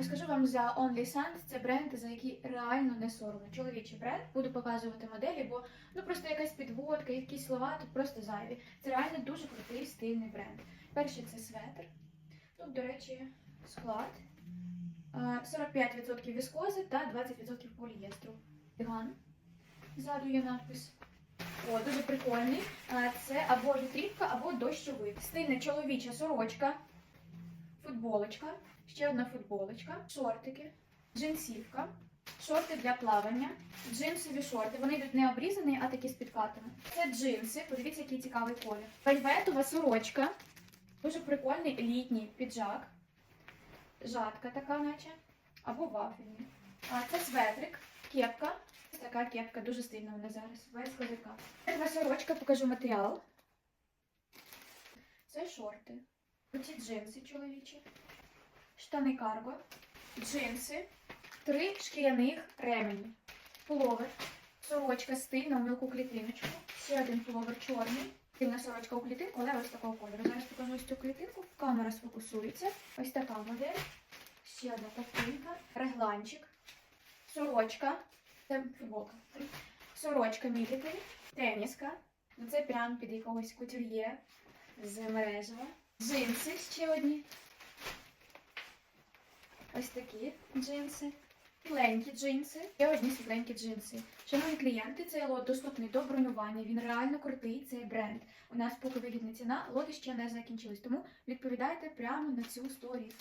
розкажу вам за OnlySans. Це бренд, за який реально не соромно. Чоловічий бренд. Буду показувати моделі, бо ну просто якась підводка, якісь слова тут просто зайві. Це реально дуже крутий стильний бренд. Перший це светр. Тут, до речі, склад. Е, 45% віскози та 20% полієстру. Диган. Ззаду є надпис. О, дуже прикольний. Це або вітрівка, або дощовик. Стильна чоловіча сорочка, футболочка, ще одна футболочка, шортики, джинсівка, шорти для плавання, джинсові шорти. Вони йдуть не обрізані, а такі з підкатами. Це джинси. Подивіться, який цікавий колір. Вельветова сорочка. Дуже прикольний літній піджак. Жатка така, наче. Або вафельний. А це светрик, кепка. Ось така кепка, дуже стильна вона зараз. Без козирка. Це сорочка, покажу матеріал. Це шорти. Оці джинси чоловічі. Штани карго. Джинси. Три шкіряних ремені. Пуловер. Сорочка стильна в мілку клітиночку. Ще один пуловер чорний. Стильна сорочка у клітинку, але ось такого кольору. Зараз покажу ось цю клітинку. Камера сфокусується. Ось така модель. Ще одна ковтинка. Регланчик. Сорочка. Це футболка. Сорочка мілітарі. Теніска. Ну це прям під якогось кутюр'є з мережева. Джинси ще одні. Ось такі джинси. Світленькі джинси. Ще одні світленькі джинси. Шановні клієнти, цей лот доступний до бронювання. Він реально крутий, цей бренд. У нас поки вигідна ціна, лоти ще не закінчились. Тому відповідайте прямо на цю сторіс.